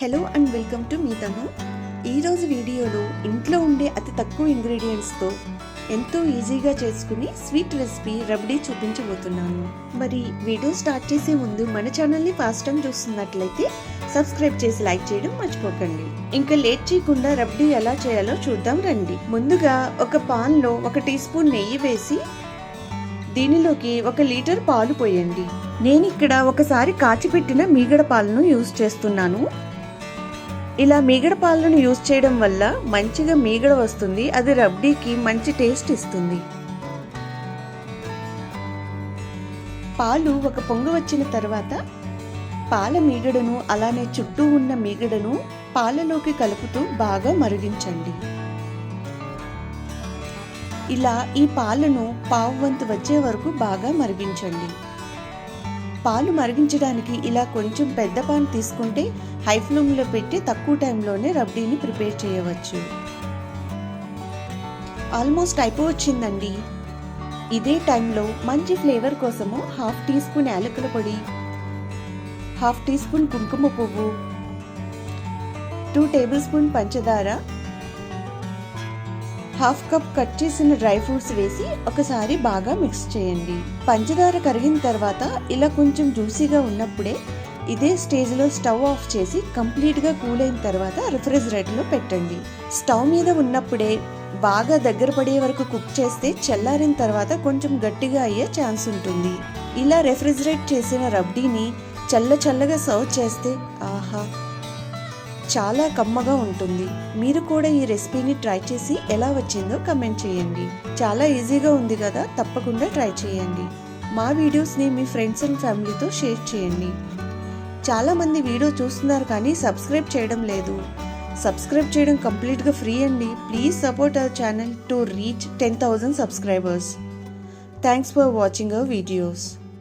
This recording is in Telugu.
హలో అండ్ వెల్కమ్ టు మీతము ఈరోజు వీడియోలో ఇంట్లో ఉండే అతి తక్కువ ఇంగ్రీడియంట్స్తో ఎంతో ఈజీగా చేసుకుని స్వీట్ రెసిపీ రబడీ చూపించబోతున్నాను. మరి వీడియో స్టార్ట్ చేసే ముందు మన ఛానల్ని ఫాస్ట్ టైం చూస్తున్నట్లయితే సబ్స్క్రైబ్ చేసి లైక్ చేయడం మర్చిపోకండి. ఇంకా లేట్ చేయకుండా రబడీ ఎలా చేయాలో చూద్దాం రండి. ముందుగా ఒక పాన్లో ఒక టీ స్పూన్ నెయ్యి వేసి దీనిలోకి ఒక లీటర్ పాలు పోయండి. నేను ఇక్కడ ఒకసారి కాచిపెట్టిన మీగడ పాలను యూజ్ చేస్తున్నాను. ఇలా మీగడ పాలను యూజ్ చేయడం వల్ల మంచిగా మీగడ వస్తుంది అది రబ్డీకి మంచి టేస్ట్ ఇస్తుంది. పాలు ఒక పొంగు వచ్చిన తర్వాత పాల మీగడను అలానే చుట్టూ ఉన్న మీగడను పాలలోకి కలుపుతూ బాగా మరిగించండి. ఇలా ఈ పాలను పావు వంతు వచ్చే వరకు బాగా మరిగించండి. పాలు మరిగించడానికి ఇలా కొంచెం పెద్ద పాన్ తీసుకుంటే హై ఫ్లేమ్లో పెట్టి తక్కువ టైంలోనే రబ్డీని ప్రిపేర్ చేయవచ్చు. ఆల్మోస్ట్ అయిపోవచ్చిందండి. ఇదే టైంలో మంచి ఫ్లేవర్ కోసము హాఫ్ టీ స్పూన్ యాలకుల పొడి హాఫ్ టీ స్పూన్ కుంకుమ పువ్వు టూ టేబుల్ స్పూన్ పంచదార హాఫ్ కప్ కట్ చేసిన డ్రై ఫ్రూట్స్ వేసి ఒకసారి బాగా మిక్స్ చేయండి. పంచదార కరిగిన తర్వాత ఇలా కొంచెం జ్యూసీగా ఉన్నప్పుడే ఇదే స్టేజ్లో స్టవ్ ఆఫ్ చేసి కంప్లీట్గా కూల్ అయిన తర్వాత రిఫ్రిజిరేటర్లో పెట్టండి. స్టవ్ మీద ఉన్నప్పుడే బాగా దగ్గర పడే వరకు కుక్ చేస్తే చల్లారిన తర్వాత కొంచెం గట్టిగా అయ్యే ఛాన్స్ ఉంటుంది. ఇలా రెఫ్రిజిరేట్ చేసిన రబ్డీని చల్ల చల్లగా సర్వ్ చేస్తే ఆహా! చాలా కమ్మగా ఉంటుంది. మీరు కూడా ఈ రెసిపీని ట్రై చేసి ఎలా వచ్చిందో కమెంట్ చేయండి. చాలా ఈజీగా ఉంది కదా తప్పకుండా ట్రై చేయండి. మా వీడియోస్ని మీ ఫ్రెండ్స్ అండ్ ఫ్యామిలీతో షేర్ చేయండి. చాలామంది వీడియో చూస్తున్నారు కానీ సబ్స్క్రైబ్ చేయడం లేదు. సబ్స్క్రైబ్ చేయడం కంప్లీట్గా ఫ్రీ అండి. Please support our channel to reach ten thousand subscribers. Thanks for watching our videos.